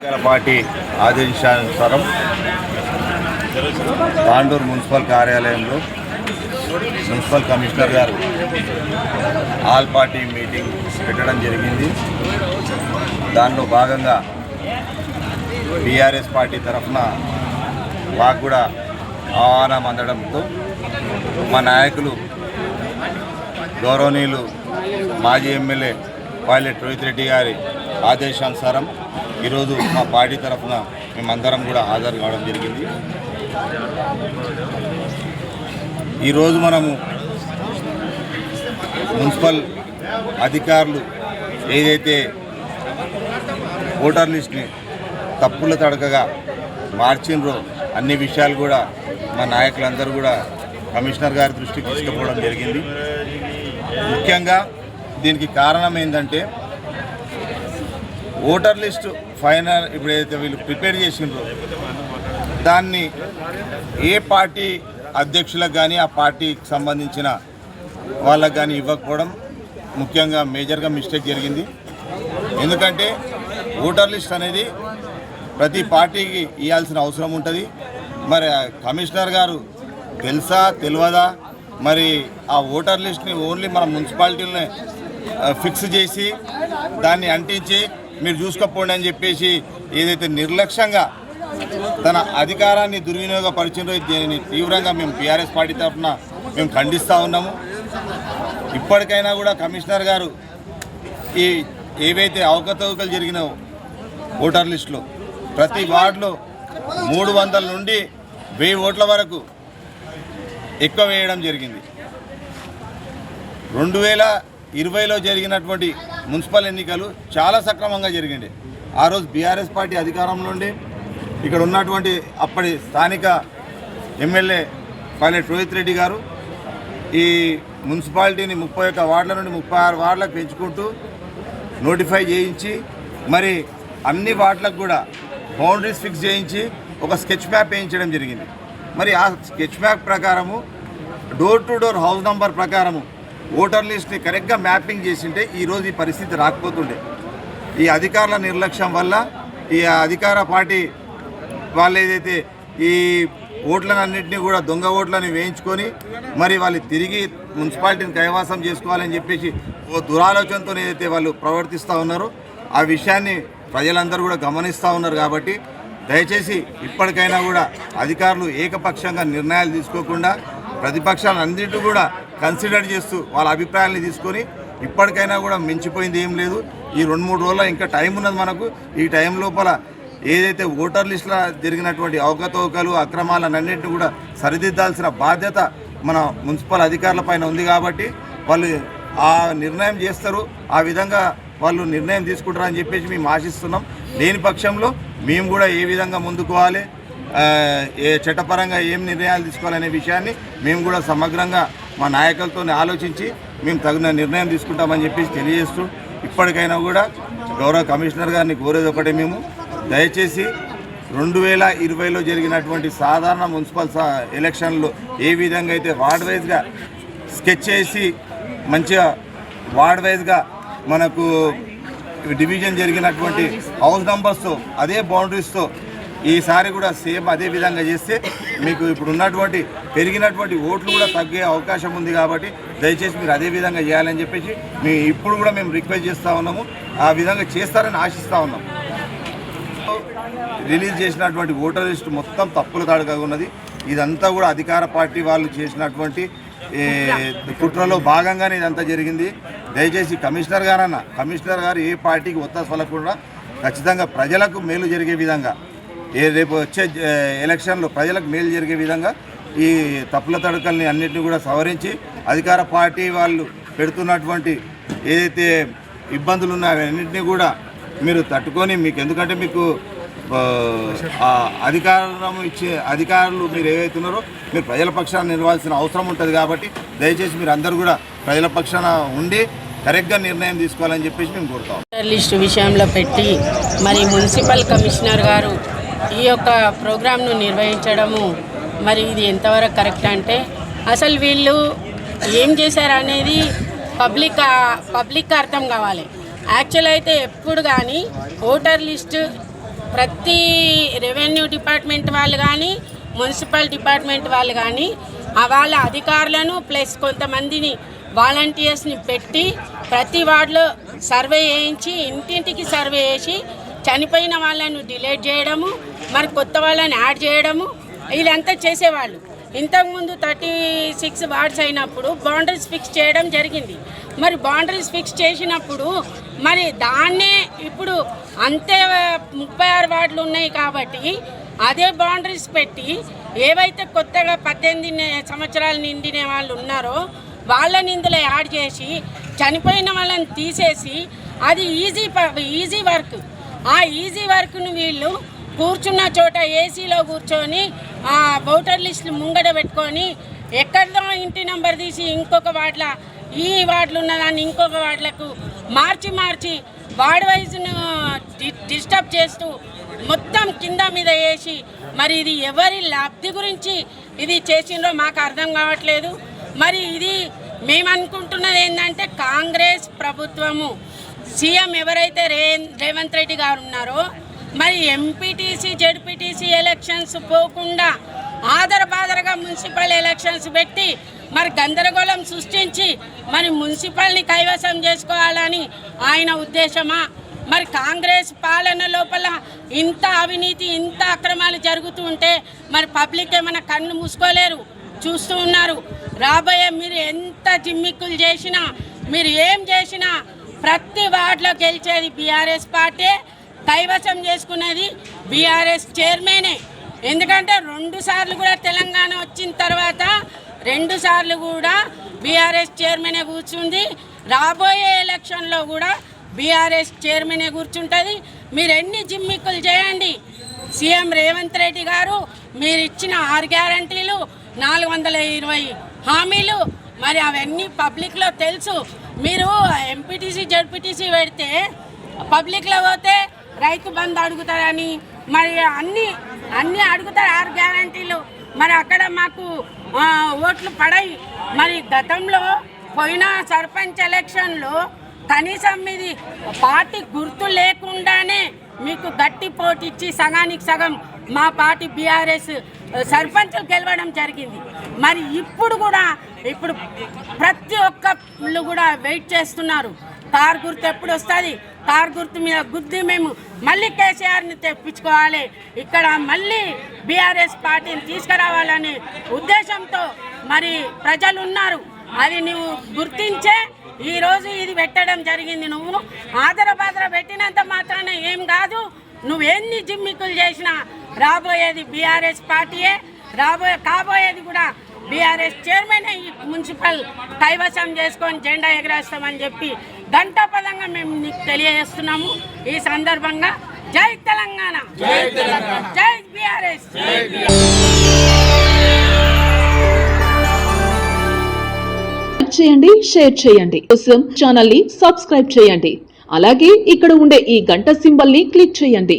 Party ఆదేశానుసారం Tandur municipal కార్యాలయంలో municipal commissioner గారు ఆల్ పార్టీ మీటింగ్ పెట్టడం జరిగింది. దానిలో భాగంగా బీఆర్ఎస్ పార్టీ తరఫున మాకు కూడా ఆహ్వానం అందడంతో మా నాయకులు గౌరవనీయులు మాజీ ఎమ్మెల్యే పైలట్ రోహిత్ రెడ్డి గారి ఆదేశానుసారం ఈరోజు మా పార్టీ తరఫున మేమందరం కూడా హాజరు కావడం జరిగింది. ఈరోజు మనము మున్సిపల్ అధికారులు ఏదైతే ఓటర్ లిస్ట్ని తప్పుల తడకగా మార్చిండ్రో అన్ని విషయాలు కూడా మా నాయకులందరూ కూడా కమిషనర్ గారి దృష్టికి తీసుకుపోవడం జరిగింది. ముఖ్యంగా దీనికి కారణం ఏంటంటే ఓటర్ లిస్టు ఫైనల్ ఇప్పుడు ఏదైతే వీళ్ళు ప్రిపేర్ చేసిండ్రో దాన్ని ఏ పార్టీ అధ్యక్షులకు కానీ ఆ పార్టీకి సంబంధించిన వాళ్ళకు కానీ ఇవ్వకపోవడం ముఖ్యంగా మేజర్గా మిస్టేక్ జరిగింది. ఎందుకంటే ఓటర్ లిస్ట్ అనేది ప్రతి పార్టీకి ఇవ్వాల్సిన అవసరం ఉంటుంది. మరి కమిషనర్ గారు తెలుసా తెలియదా? మరి ఆ ఓటర్ లిస్ట్ని ఓన్లీ మన మున్సిపాలిటీలోనే ఫిక్స్ చేసి దాన్ని అంటించి మీరు చూసుకోపోండి అని చెప్పేసి ఏదైతే నిర్లక్ష్యంగా తన అధికారాన్ని దుర్వినియోగపరిచినో దీనిని తీవ్రంగా మేము టీఆర్ఎస్ పార్టీ తరఫున మేము ఖండిస్తూ ఉన్నాము. ఇప్పటికైనా కూడా కమిషనర్ గారు ఈ ఏవైతే అవకతవకలు జరిగినావో ఓటర్ లిస్టులో ప్రతి వార్డులో మూడు వందల నుండి వెయ్యి ఓట్ల వరకు ఎక్కువ వేయడం జరిగింది. రెండు వేల ఇరవైలో జరిగినటువంటి మున్సిపల్ ఎన్నికలు చాలా సక్రమంగా జరిగింది ఆ రోజు బీఆర్ఎస్ పార్టీ అధికారంలో ఉండి. ఇక్కడ ఉన్నటువంటి అప్పటి స్థానిక ఎమ్మెల్యే పైలట్ రోహిత్ రెడ్డి గారు ఈ మున్సిపాలిటీని ముప్పై ఒక్క వార్డుల నుండి ముప్పై ఆరు వార్డులకు పెంచుకుంటూ నోటిఫై చేయించి మరి అన్ని వార్డులకు కూడా బౌండరీస్ ఫిక్స్ చేయించి ఒక స్కెచ్ మ్యాప్ వేయించడం జరిగింది. మరి ఆ స్కెచ్ మ్యాప్ ప్రకారము door to door house number ప్రకారము ఓటర్ లిస్ట్ని కరెక్ట్గా మ్యాపింగ్ చేసింటే ఈరోజు ఈ పరిస్థితి రాకపోతుండే. ఈ అధికారుల నిర్లక్ష్యం వల్ల ఈ అధికార పార్టీ వాళ్ళు ఏదైతే ఈ ఓట్లనన్నింటినీ కూడా దొంగ ఓట్లని వేయించుకొని మరి వాళ్ళు తిరిగి మున్సిపాలిటీని కైవాసం చేసుకోవాలని చెప్పేసి ఓ దురాలోచనతో ఏదైతే వాళ్ళు ప్రవర్తిస్తూ ఉన్నారో ఆ విషయాన్ని ప్రజలందరూ కూడా గమనిస్తూ ఉన్నారు కాబట్టి దయచేసి ఇప్పటికైనా కూడా అధికారులు ఏకపక్షంగా నిర్ణయాలు తీసుకోకుండా ప్రతిపక్షాలన్నింటినీ కూడా కన్సిడర్ చేస్తూ వాళ్ళ అభిప్రాయాన్ని తీసుకొని ఇప్పటికైనా కూడా మించిపోయింది ఏం లేదు. ఈ రెండు మూడు రోజుల్లో ఇంకా టైం ఉన్నది మనకు. ఈ టైం లోపల ఏదైతే ఓటర్ లిస్టులో జరిగినటువంటి అవకతవకలు అక్రమాలన్నింటినీ కూడా సరిదిద్దాల్సిన బాధ్యత మన మున్సిపల్ అధికారుల పైన ఉంది కాబట్టి వాళ్ళు ఆ నిర్ణయం చేస్తారు. ఆ విధంగా వాళ్ళు నిర్ణయం తీసుకుంటారని చెప్పేసి మేము ఆశిస్తున్నాం. లేని పక్షంలో మేము కూడా ఏ విధంగా ముందుకోవాలి ఏ చట్టపరంగా ఏం నిర్ణయాలు తీసుకోవాలనే విషయాన్ని మేము కూడా సమగ్రంగా మా నాయకులతో ఆలోచించి మేము తగిన నిర్ణయం తీసుకుంటామని చెప్పేసి తెలియజేస్తూ ఇప్పటికైనా కూడా గౌరవ కమిషనర్ గారిని కోరేది ఒకటే మేము. దయచేసి రెండు వేల ఇరవైలో జరిగినటువంటి సాధారణ మున్సిపల్ సా ఎలక్షన్లో ఏ విధంగా అయితే వార్డ్ వైజ్గా స్కెచ్ చేసి మంచిగా వార్డ్ వైజ్గా మనకు డివిజన్ జరిగినటువంటి హౌస్ నెంబర్స్తో అదే బౌండరీస్తో ఈసారి కూడా సేమ్ అదే విధంగా చేస్తే మీకు ఇప్పుడు ఉన్నటువంటి పెరిగినటువంటి ఓట్లు కూడా తగ్గే అవకాశం ఉంది కాబట్టి దయచేసి మీరు అదే విధంగా చేయాలని చెప్పేసి మీ ఇప్పుడు కూడా మేము రిక్వెస్ట్ చేస్తూ ఉన్నాము. ఆ విధంగా చేస్తారని ఆశిస్తూ ఉన్నాము రిలీజ్ చేసినటువంటి ఓటర్ లిస్ట్ మొత్తం తప్పులు తాడుగా ఉన్నది. ఇదంతా కూడా అధికార పార్టీ వాళ్ళు చేసినటువంటి కుట్రలో భాగంగానే ఇదంతా జరిగింది. దయచేసి కమిషనర్ గారన్న కమిషనర్ గారు ఏ పార్టీకి ఒత్తాసలకుండా ఖచ్చితంగా ప్రజలకు మేలు జరిగే విధంగా ఏ రేపు వచ్చే ఎలక్షన్లో ప్రజలకు మేలు జరిగే విధంగా ఈ తప్పుల తడకల్ని అన్నింటినీ కూడా సవరించి అధికార పార్టీ వాళ్ళు పెడుతున్నటువంటి ఏదైతే ఇబ్బందులు ఉన్నాయో అన్నింటినీ కూడా మీరు తట్టుకొని మీకు ఎందుకంటే మీకు అధికారం ఇచ్చే అధికారులు మీరు ఏవైతున్నారో మీరు ప్రజల పక్షాన్ని నిర్వాల్సిన అవసరం ఉంటుంది కాబట్టి దయచేసి మీరు అందరూ కూడా ప్రజల పక్షాన ఉండి కరెక్ట్గా నిర్ణయం తీసుకోవాలని చెప్పేసి మేము కోరుతాం. లిస్టు విషయంలో పెట్టి మరి మున్సిపల్ కమిషనర్ గారు ఈ యొక్క ప్రోగ్రాంను నిర్వహించడము మరి ఇది ఎంతవరకు కరెక్ట్ అంటే అసలు వీళ్ళు ఏం చేశారనేది పబ్లిక్ పబ్లిక్ అర్థం కావాలి. యాక్చువల్ అయితే ఎప్పుడు కానీ ఓటర్ లిస్ట్ ప్రతి రెవెన్యూ డిపార్ట్మెంట్ వాళ్ళు కానీ మున్సిపల్ డిపార్ట్మెంట్ వాళ్ళు కానీ వాళ్ళ అధికారులను ప్లస్ కొంతమందిని వాలంటీర్స్ని పెట్టి ప్రతి వార్డులో సర్వే చేయించి ఇంటింటికి సర్వే చేసి చనిపోయిన వాళ్ళను డిలేట్ చేయడము మరి కొత్త వాళ్ళని యాడ్ చేయడము వీళ్ళంతా చేసేవాళ్ళు. ఇంతకుముందు థర్టీ సిక్స్ వార్డ్స్ అయినప్పుడు బౌండరీస్ ఫిక్స్ చేయడం జరిగింది. మరి బౌండరీస్ ఫిక్స్ చేసినప్పుడు మరి దాన్నే ఇప్పుడు అంతే ముప్పై ఆరు వార్డులు ఉన్నాయి కాబట్టి అదే బౌండరీస్ పెట్టి ఏవైతే కొత్తగా పద్దెనిమిది సంవత్సరాలు నిండిన వాళ్ళు ఉన్నారో వాళ్ళని ఇందులో యాడ్ చేసి చనిపోయిన వాళ్ళని తీసేసి అది ఈజీ ఈజీ వర్క్. ఆ ఈజీ వర్క్ను వీళ్ళు కూర్చున్న చోట ఏసీలో కూర్చొని ఆ ఓటర్ లిస్టులు ముంగడ పెట్టుకొని ఎక్కడో ఇంటి నెంబర్ తీసి ఇంకొక వార్డుల ఈ వార్డులు ఉన్నదాన్ని ఇంకొక వార్డులకు మార్చి మార్చి వార్డ్ వైజ్ను డిస్టర్బ్ చేస్తూ మొత్తం కింద మీద వేసి మరి ఇది ఎవరి లబ్ధి గురించి ఇది చేసిండ్రో మాకు అర్థం కావట్లేదు. మరి ఇది మేము అనుకుంటున్నది ఏంటంటే కాంగ్రెస్ ప్రభుత్వము. సీఎం ఎవరైతే రే రేవంత్ రెడ్డి గారు ఉన్నారో మరి ఎంపీటీసీ జడ్పీటీసీ ఎలక్షన్స్ పోకుండా ఆదరబాదరగా మున్సిపల్ ఎలక్షన్స్ పెట్టి మరి గందరగోళం సృష్టించి మరి మున్సిపల్ని కైవసం చేసుకోవాలని ఆయన ఉద్దేశమా? మరి కాంగ్రెస్ పాలన లోపల ఇంత అవినీతి ఇంత అక్రమాలు జరుగుతూ ఉంటే మరి పబ్లిక్ ఏమైనా కళ్ళు మూసుకోలేరు? చూస్తూ ఉన్నారు. రాబోయే మీరు ఎంత జిమ్మిక్కులు చేసినా మీరు ఏం చేసినా ప్రతి వార్డులో గెలిచేది బీఆర్ఎస్ పార్టీ. కైవసం చేసుకునేది బీఆర్ఎస్ చైర్మనే. ఎందుకంటే రెండు సార్లు కూడా తెలంగాణ వచ్చిన తర్వాత రెండు సార్లు కూడా బీఆర్ఎస్ చైర్మనే కూర్చుంది. రాబోయే ఎలక్షన్లో కూడా బీఆర్ఎస్ చైర్మనే కూర్చుంటుంది. మీరు ఎన్ని జిమ్మిక్కులు చేయండి. సీఎం రేవంత్ రెడ్డి గారు మీరు ఇచ్చిన ఆరు గ్యారంటీలు నాలుగు వందల ఇరవై హామీలు మరి అవన్నీ పబ్లిక్లో తెలుసు. మీరు ఎంపీటీసీ జడ్పీటీసీ పెడితే పబ్లిక్లో పోతే రైతు బంధు అడుగుతారని మరి అన్ని అన్నీ అడుగుతారు ఆరు గ్యారంటీలు మరి అక్కడ మాకు ఓట్లు పడాయి. మరి గతంలో పోయిన సర్పంచ్ ఎలక్షన్లో కనీసం మీది పార్టీ గుర్తు లేకుండానే మీకు గట్టి పోటీ ఇచ్చి సగానికి సగం మా పార్టీ బీఆర్ఎస్ సర్పంచులు గెలవడం జరిగింది. మరి ఇప్పుడు కూడా ఇప్పుడు ప్రతి ఒక్కళ్ళు కూడా వెయిట్ చేస్తున్నారు. కార్ గుర్తు ఎప్పుడు వస్తుంది? కార్ గుర్తు మీద గుద్ది మేము మళ్ళీ కేసీఆర్ని తెప్పించుకోవాలి. ఇక్కడ మళ్ళీ బీఆర్ఎస్ పార్టీని తీసుకురావాలనే ఉద్దేశంతో మరి ప్రజలు ఉన్నారు అది నువ్వు గుర్తించే ఈరోజు ఇది పెట్టడం జరిగింది నువ్వు. ఆదర పాత్ర పెట్టినంత మాత్రాన ఏం కాదు. నువ్వెన్ని జిమ్మికులు చేసినా రాబోయేది బీఆర్ఎస్ పార్టీయే. రాబోయే కాబోయేది కూడా బీఆర్ఎస్ చైర్మన్ ఈ మున్సిపల్ కైవసం చేసుకొని జెండా ఎగరేస్తామని చెప్పి గంటాపదంగా మేము నీకు తెలియజేస్తున్నాము. ఈ సందర్భంగా జై తెలంగాణ. జై బీఆర్ఎస్. చేయండి షేర్ చేయండి. కోసం ఛానల్ని సబ్స్క్రైబ్ చేయండి. అలాగే ఇక్కడ ఉండే ఈ గంట సింబల్ని క్లిక్ చేయండి.